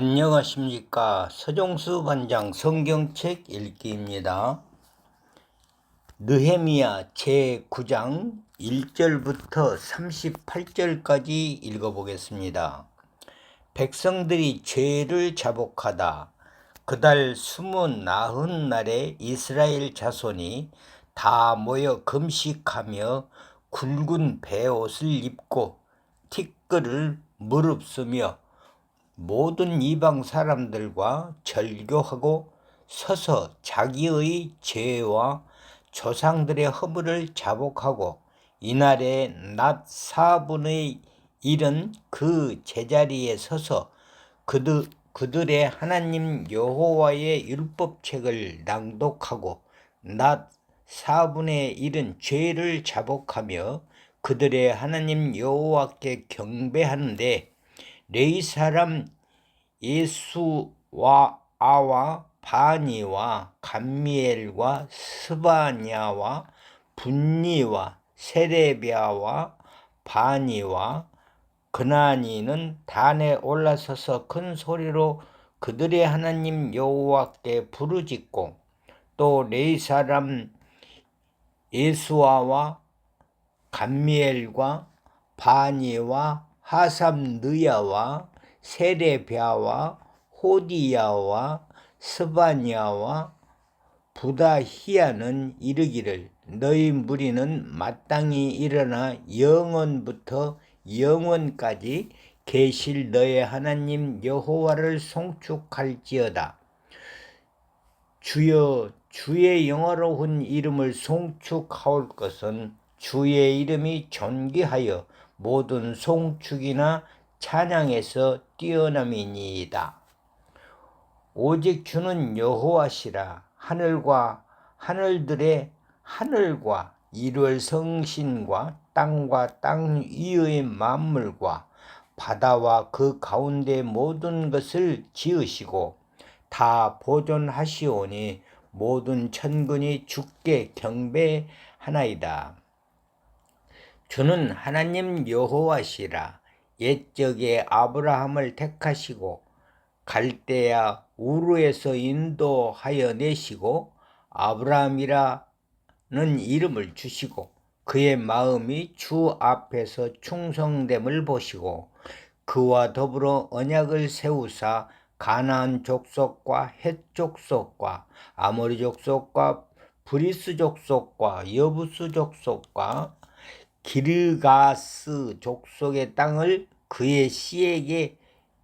안녕하십니까 서종수 관장 성경책 읽기입니다. 느헤미야 제9장 1절부터 38절까지 읽어보겠습니다. 백성들이 죄를 자복하다. 그달 스무 나흔 날에 이스라엘 자손이 다 모여 금식하며 굵은 베옷을 입고 티끌을 무릅쓰며 모든 이방 사람들과 절교하고 서서 자기의 죄와 조상들의 허물을 자복하고 이날에 낮 4분의 1은 그 제자리에 서서 그들, 그들의 하나님 여호와의 율법책을 낭독하고 낮 4분의 1은 죄를 자복하며 그들의 하나님 여호와께 경배하는데 레이 사람 예수와 아와 바니와 감미엘과 스바냐와 분니와 세레비아와 바니와 그나니는 단에 올라서서 큰 소리로 그들의 하나님 여호와께 부르짖고 또 레이 사람 예수아와 감미엘과 바니와 하삼느야와 세레비아와 호디야와 스바냐와 부다히야는 이르기를 너희 무리는 마땅히 일어나 영원부터 영원까지 계실 너의 하나님 여호와를 송축할지어다. 주여 주의 영화로운 이름을 송축하올 것은 주의 이름이 존귀하여 모든 송축이나 찬양에서 뛰어남이니이다. 오직 주는 여호와시라 하늘과 하늘들의 하늘과 일월 성신과 땅과 땅 위의 만물과 바다와 그 가운데 모든 것을 지으시고 다 보존하시오니 모든 천군이 주께 경배하나이다. 주는 하나님 여호와시라. 옛적에 아브라함을 택하시고 갈대야 우르에서 인도하여 내시고 아브라함이라는 이름을 주시고 그의 마음이 주 앞에서 충성됨을 보시고 그와 더불어 언약을 세우사 가나안 족속과 헷 족속과 아모리 족속과 브리스 족속과 여부스 족속과 기르가스 족속의 땅을 그의 씨에게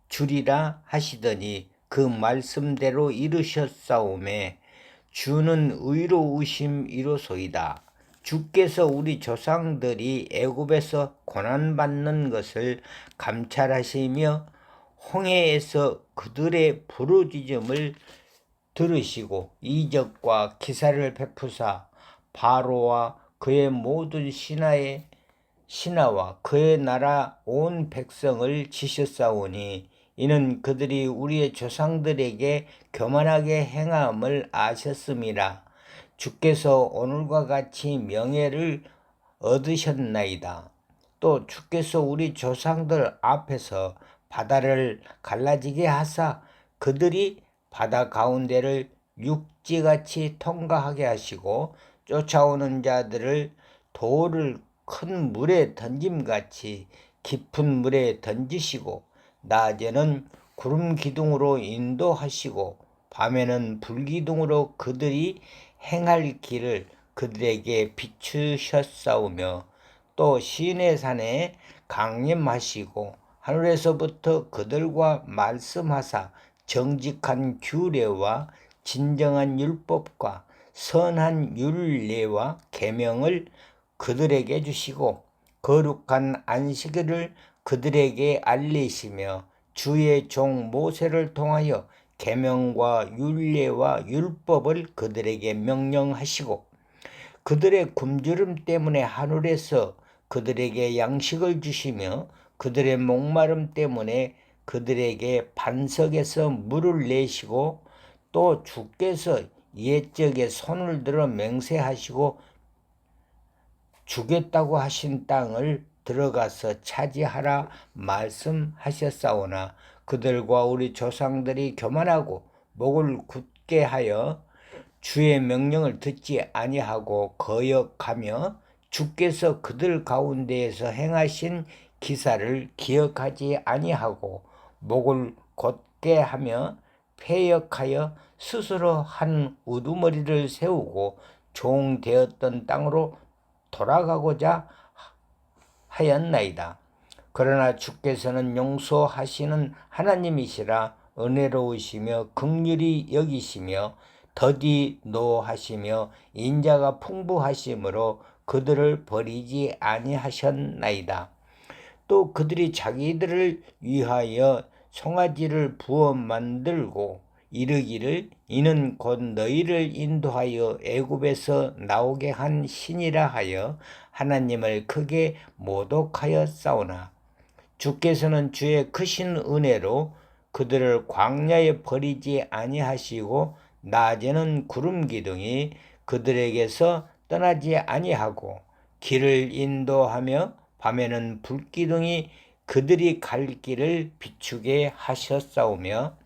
주리라 하시더니 그 말씀대로 이루셨사오매 주는 의로우심 이로소이다. 주께서 우리 조상들이 애굽에서 고난받는 것을 감찰하시며 홍해에서 그들의 부르짖음을 들으시고 이적과 기사를 베푸사 바로와 그의 모든 신하의 신하와 그의 나라 온 백성을 지셨사오니 이는 그들이 우리의 조상들에게 교만하게 행함을 아셨음이라 주께서 오늘과 같이 명예를 얻으셨나이다. 또 주께서 우리 조상들 앞에서 바다를 갈라지게 하사 그들이 바다 가운데를 육지같이 통과하게 하시고 쫓아오는 자들을 돌을 큰 물에 던짐같이 깊은 물에 던지시고 낮에는 구름 기둥으로 인도하시고 밤에는 불 기둥으로 그들이 행할 길을 그들에게 비추셨사오며 또 시내 산에 강림하시고 하늘에서부터 그들과 말씀하사 정직한 규례와 진정한 율법과 선한 율례와 계명을 그들에게 주시고 거룩한 안식일을 그들에게 알리시며 주의 종 모세를 통하여 계명과 율례와 율법을 그들에게 명령하시고 그들의 굶주름 때문에 하늘에서 그들에게 양식을 주시며 그들의 목마름 때문에 그들에게 반석에서 물을 내시고 또 주께서 옛적에 손을 들어 맹세하시고 주겠다고 하신 땅을 들어가서 차지하라 말씀하셨사오나 그들과 우리 조상들이 교만하고 목을 굳게 하여 주의 명령을 듣지 아니하고 거역하며 주께서 그들 가운데에서 행하신 기사를 기억하지 아니하고 목을 곧게 하며 폐역하여 스스로 한 우두머리를 세우고 종되었던 땅으로 돌아가고자 하였나이다. 그러나 주께서는 용서하시는 하나님이시라 은혜로우시며 극률이 여기시며 더디 노하시며 인자가 풍부하심으로 그들을 버리지 아니하셨나이다. 또 그들이 자기들을 위하여 송아지를 부어 만들고 이르기를 이는 곧 너희를 인도하여 애굽에서 나오게 한 신이라 하여 하나님을 크게 모독하여 싸우나. 주께서는 주의 크신 은혜로 그들을 광야에 버리지 아니하시고 낮에는 구름 기둥이 그들에게서 떠나지 아니하고 길을 인도하며 밤에는 불기둥이 그들이 갈 길을 비추게 하셨사오며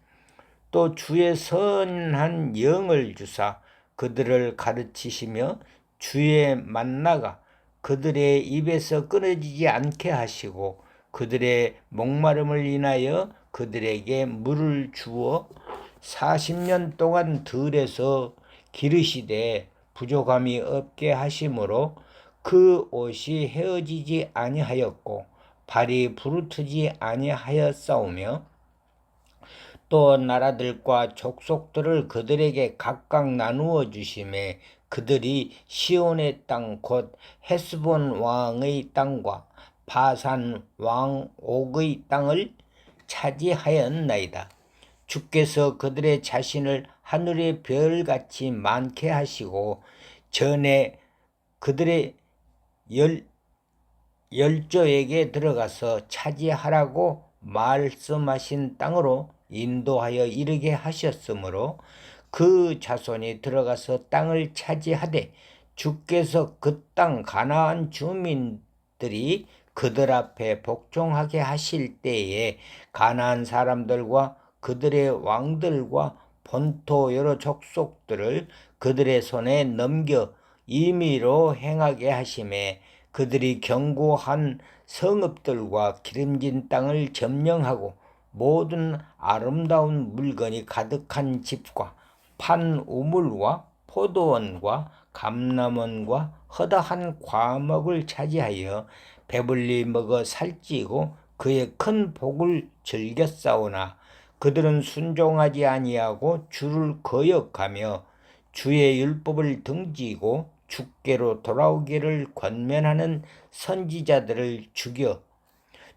또 주의 선한 영을 주사 그들을 가르치시며 주의 만나가 그들의 입에서 끊어지지 않게 하시고 그들의 목마름을 인하여 그들에게 물을 주어 40년 동안 들에서 기르시되 부족함이 없게 하심으로 그 옷이 헤어지지 아니하였고 발이 부르트지 아니하였사오며 또 나라들과 족속들을 그들에게 각각 나누어 주심에 그들이 시온의 땅 곧 헤스본 왕의 땅과 바산 왕 옥의 땅을 차지하였나이다. 주께서 그들의 자신을 하늘의 별같이 많게 하시고 전에 그들의 열 열조에게 들어가서 차지하라고 말씀하신 땅으로 인도하여 이르게 하셨으므로 그 자손이 들어가서 땅을 차지하되 주께서 그 땅 가나안 주민들이 그들 앞에 복종하게 하실 때에 가나안 사람들과 그들의 왕들과 본토 여러 족속들을 그들의 손에 넘겨 임의로 행하게 하심에 그들이 견고한 성읍들과 기름진 땅을 점령하고 모든 아름다운 물건이 가득한 집과 판 우물과 포도원과 감람원과 허다한 과목을 차지하여 배불리 먹어 살찌고 그의 큰 복을 즐겼사오나 그들은 순종하지 아니하고 주를 거역하며 주의 율법을 등지고 주께로 돌아오기를 권면하는 선지자들을 죽여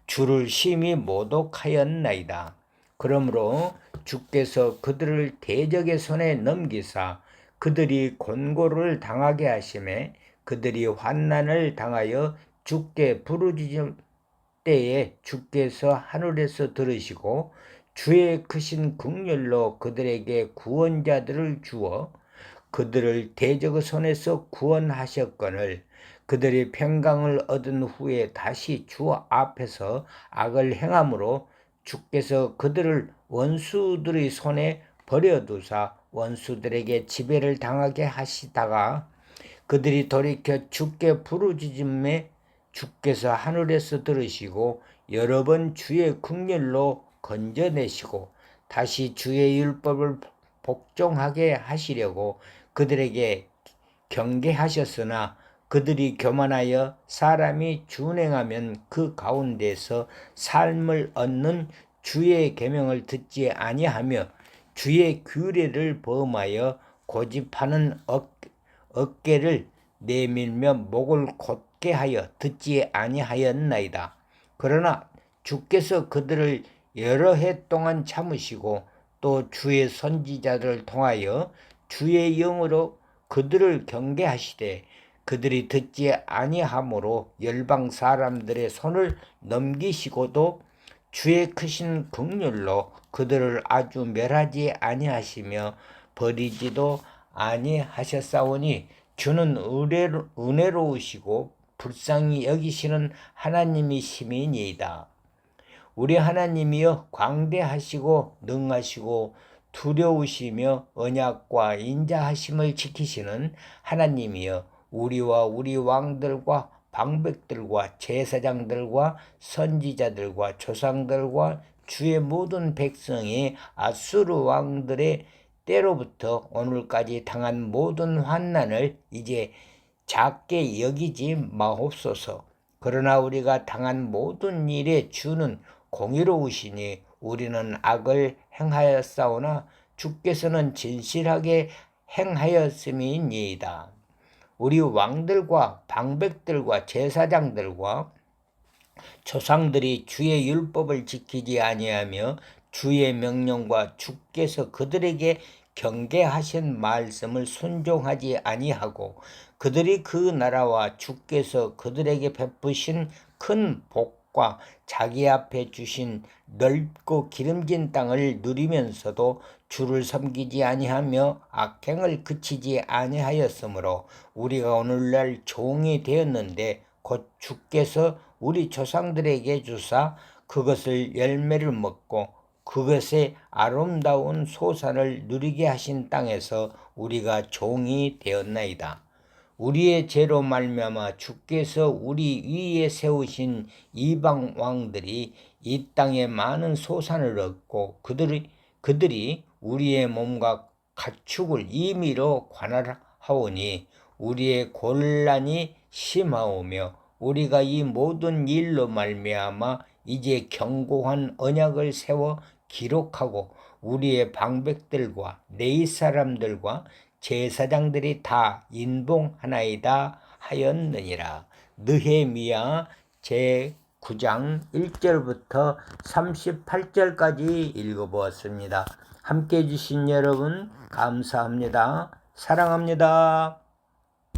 주를 심히 모독하였나이다. 그러므로 주께서 그들을 대적의 손에 넘기사 그들이 곤고를 당하게 하심에 그들이 환난을 당하여 주께 부르짖을 때에 주께서 하늘에서 들으시고 주의 크신 국렬로 그들에게 구원자들을 주어 그들을 대적의 손에서 구원하셨거늘 그들이 평강을 얻은 후에 다시 주 앞에서 악을 행함으로 주께서 그들을 원수들의 손에 버려두사 원수들에게 지배를 당하게 하시다가 그들이 돌이켜 주께 부르짖음에 주께서 하늘에서 들으시고 여러 번 주의 국렬로 건져내시고 다시 주의 율법을 복종하게 하시려고 그들에게 경계하셨으나 그들이 교만하여 사람이 준행하면 그 가운데서 삶을 얻는 주의 계명을 듣지 아니하며 주의 규례를 범하여 고집하는 어깨를 내밀며 목을 곧게 하여 듣지 아니하였나이다. 그러나 주께서 그들을 여러 해 동안 참으시고 또 주의 선지자들을 통하여 주의 영으로 그들을 경계하시되 그들이 듣지 아니하므로 열방 사람들의 손을 넘기시고도 주의 크신 긍휼로 그들을 아주 멸하지 아니하시며 버리지도 아니하셨사오니 주는 은혜로, 은혜로우시고 불쌍히 여기시는 하나님이심이니이다. 우리 하나님이여 광대하시고 능하시고 두려우시며 언약과 인자하심을 지키시는 하나님이여 우리와 우리 왕들과 방백들과 제사장들과 선지자들과 조상들과 주의 모든 백성이 아수르 왕들의 때로부터 오늘까지 당한 모든 환난을 이제 작게 여기지 마옵소서. 그러나 우리가 당한 모든 일에 주는 공의로우시니 우리는 악을 행하였사오나 주께서는 진실하게 행하였음이니이다. 우리 왕들과 방백들과 제사장들과 조상들이 주의 율법을 지키지 아니하며 주의 명령과 주께서 그들에게 경계하신 말씀을 순종하지 아니하고 그들이 그 나라와 주께서 그들에게 베푸신 큰 복 과 자기 앞에 주신 넓고 기름진 땅을 누리면서도 주를 섬기지 아니하며 악행을 그치지 아니하였으므로 우리가 오늘날 종이 되었는데 곧 주께서 우리 조상들에게 주사 그것을 열매를 먹고 그것의 아름다운 소산을 누리게 하신 땅에서 우리가 종이 되었나이다. 우리의 죄로 말미암아 주께서 우리 위에 세우신 이방 왕들이 이 땅에 많은 소산을 얻고 그들이 그들이 우리의 몸과 가축을 임의로 관할하오니 우리의 곤란이 심하오며 우리가 이 모든 일로 말미암아 이제 견고한 언약을 세워 기록하고 우리의 방백들과 네이 사람들과 제사장들이 다 인봉하나이다 하였느니라. 느헤미야 제 9장 1절부터 38절까지 읽어보았습니다. 함께 해주신 여러분 감사합니다. 사랑합니다.